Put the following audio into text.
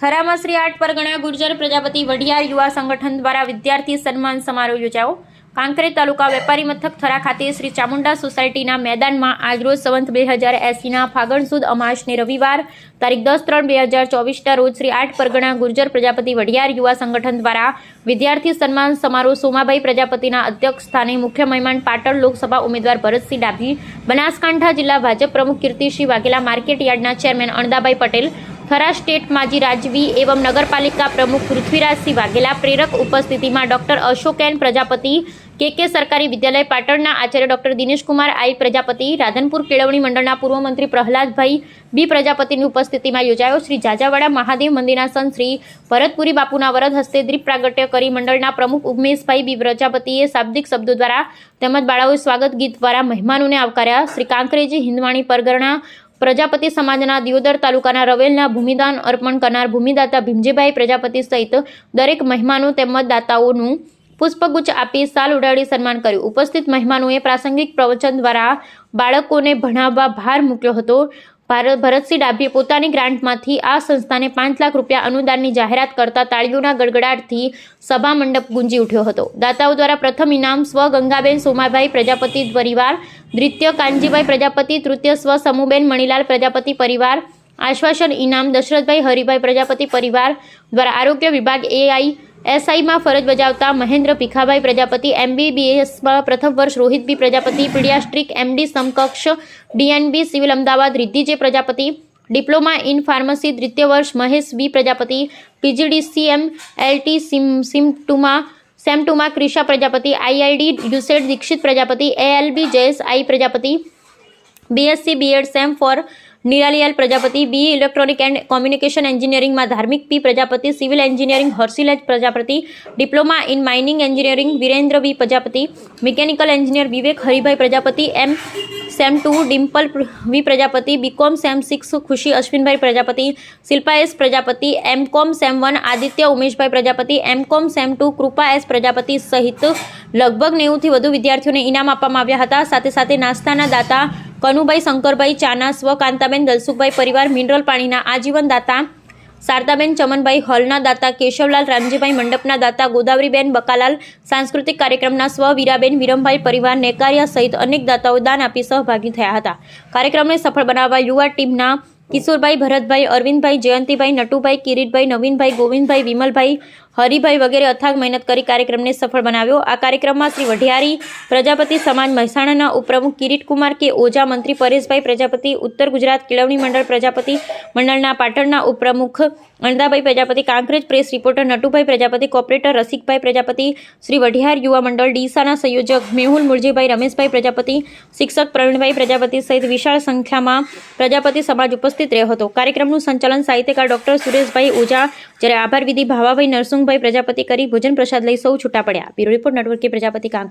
થરામાં શ્રી આઠ પરગણા ગુર્જર પ્રજાપતિ વઢિયાર યુવા સંગઠન દ્વારા વિદ્યાર્થી સન્માન સમારોહ યોજાયો. કાંકરેજ તાલુકા વેપારી મથક થરા ખાતે શ્રી ચામુંડા સોસાયટીના મેદાનમાં આજરોજ સંવંત બે હજાર એંસીના ફાગણ સુદ અમાસને રવિવાર તારીખ દસ ત્રણ બે હજાર ચોવીસના રોજ શ્રી આઠ પરગણા ગુર્જર પ્રજાપતિ વઢિયાર યુવા સંગઠન દ્વારા વિદ્યાર્થી સન્માન સમારોહ સોમાભાઈ પ્રજાપતિના અધ્યક્ષ સ્થાને મુખ્ય મહેમાન પાટણ લોકસભા ઉમેદવાર ભરતસિંહ ડાભી, બનાસકાંઠા જિલ્લા ભાજપ પ્રમુખ કીર્તિસિંહ વાઘેલા માર્કેટ યાર્ડના ચેરમેન અણદાભાઈ પટેલ થરા સ્ટેટ માજી રાજવી એવં નગરપાલિકા પ્રમુખ પૃથ્વીરાજસિંહ વાઘેલા, પ્રેરક ઉપસ્થિતિમાં ડોક્ટર અશોકેન પ્રજાપતિ કે કે સરકારી વિદ્યાલય પાટણના આચાર્ય ડોક્ટર દિનેશકુમાર, આઈ પ્રજાપતિ, રાધનપુર કેળવણી મંડળના પૂર્વ મંત્રી પ્રહલાદભાઈ, બી પ્રજાપતિની ઉપસ્થિતિમાં યોજાયો શ્રી જાજાવાડા મહાદેવ મંદિરના સંત શ્રી ભરતપુરી બાપુના વરદ હસ્તે દીપ પ્રાગટ્ય કરી મંડળના પ્રમુખ ઉમેશભાઈ બી પ્રજાપતિએ શાબ્દિક શબ્દો દ્વારા તેમજ બાળાઓએ સ્વાગત ગીત દ્વારા મહેમાનોને આવકાર્યા. શ્રી કાંકરેજી હિંદવાણી પરગણા પ્રજાપતિ સમાજના દિયોદર તાલુકાના રવેલના ભૂમિદાન અર્પણ કરનાર ભૂમિદાતા ભીમજીભાઈ પ્રજાપતિ સહિત દરેક મહેમાનો તેમજ દાતાઓનું પુષ્પગુચ્છ આપી સાલ ઉડાડી સન્માન કર્યું. ઉપસ્થિત મહેમાનોએ પ્રાસંગિક પ્રવચન દ્વારા બાળકોને ભણાવવા ભાર મૂક્યો હતો. ભરતસિંહ ડાભીએ પોતાની ગ્રાન્ટમાંથી આ સંસ્થાને પાંચ લાખ રૂપિયા અનુદાનની જાહેરાત કરતા તાળીઓના ગડગડાટથી સભા મંડપ ગુંજી ઉઠ્યો હતો. દાતાઓ દ્વારા પ્રથમ ઇનામ સ્વ ગંગાબેન સોમાભાઈ પ્રજાપતિ પરિવાર, દ્વિતીય કાનજીભાઈ પ્રજાપતિ, તૃતીય સ્વ સમૂહબેન મણીલાલ પ્રજાપતિ પરિવાર, આશ્વાસન ઇનામ દશરથભાઈ હરિભાઈ પ્રજાપતિ પરિવાર દ્વારા આરોગ્ય વિભાગ એઆઈ એસઆઈમાં ફરજ બજાવતા મહેન્દ્ર ભીખાભાઈ પ્રજાપતિ એમબીબીએસમાં પ્રથમ વર્ષ Rohit B Prajapati paediatric MD સમકક્ષ DNB civil Ahmedabad, Riddhi Prajapati, diploma in pharmacy દ્વિતીય વર્ષ Mahesh B Prajapati PGDCM LT sem, સિમટુમા, સેમટુમા Krisha Prajapati, IID યુસેડ Dixit Prajapati, ALB Jayesh I Prajapati, BSc BEd sem four નિરાલિયાલ Prajapati B electronic and communication એન્જિનિયરિંગમાં Dharmik P Prajapati civil engineering હર્ષિલેજ Prajapati diploma in mining engineering Virendra V Prajapati mechanical engineer Vivek Haribhai Prajapati M sem two Dimple V Prajapati BCom sem six Khushi Ashwinbhai Prajapati Shilpa S Prajapati M com sem one Aditya Umeshbhai Prajapati M com sem two Krupa S Prajapati સહિત લગભગ નેવુંથી વધુ વિદ્યાર્થીઓને ઇનામ આપવામાં આવ્યા હતા. સાથે સાથે નાસ્તાના દાતા કનુભાઈ, શંકરભાઈ ચાના સ્વ કાંતાબેન, દલસુખભાઈ પરિવાર, મિનરલ પાણીના આજીવન દાતા, શારદાબેન, ચમનભાઈ, હોલના દાતા, કેશવલાલ, રામજીભાઈ, મંડપના દાતા, ગોદાવરીબેન, બકાલાલ, સાંસ્કૃતિક કાર્યક્રમના સ્વ વીરાબેન, વિરમભાઈ પરિવાર, નેકારિયા સહિત અનેક દાતાઓ દાન આપી સહભાગી થયા હતા. કાર્યક્રમને સફળ બનાવવા યુવા ટીમના કિશોરભાઈ, ભરતભાઈ, અરવિંદભાઈ, જયંતિભાઈ, નટુભાઈ, કિરીટભાઈ, નવીનભાઈ, ગોવિંદભાઈ, વિમલભાઈ હરિભાઈ વગેરે અથાગ મહેનત કરી કાર્યક્રમને સફળ બનાવ્યો. આ કાર્યક્રમમાં શ્રી વઢિયારી પ્રજાપતિ સમાજ મહેસાણાના ઉપપ્રમુખ કિરીટકુમાર કે ઓઝા મંત્રી પરેશભાઈ પ્રજાપતિ, ઉત્તર ગુજરાત કેળવણી મંડળ પ્રજાપતિ મંડળના પાટણના ઉપપ્રમુખ Andabhai Prajapati, Kankrej press reporter Natubhai Prajapati corporator Rasikbhai Prajapati, Shri Vadhiyar યુવા મંડળ ડીસાના સંયોજક મેહુલ મુરજીભાઈ, રમેશભાઈ પ્રજાપતિ, શિક્ષક પ્રવીણભાઈ પ્રજાપતિ સહિત વિશાળ સંખ્યામાં પ્રજાપતિ સમાજ ઉપસ્થિત રહ્યો હતો. કાર્યક્રમનું સંચાલન સાહિત્યકાર ડોક્ટર સુરેશભાઈ ઓઝા જ્યારે આભાર વિધિ ભાવાભાઈ નરસિંહભાઈ પ્રજાપતિ કરી ભોજન પ્રસાદ લઈ સૌ છૂટા પડ્યા. બ્યુરો રિપોર્ટ નેટવર્કે પ્રજાપતિ કાંક.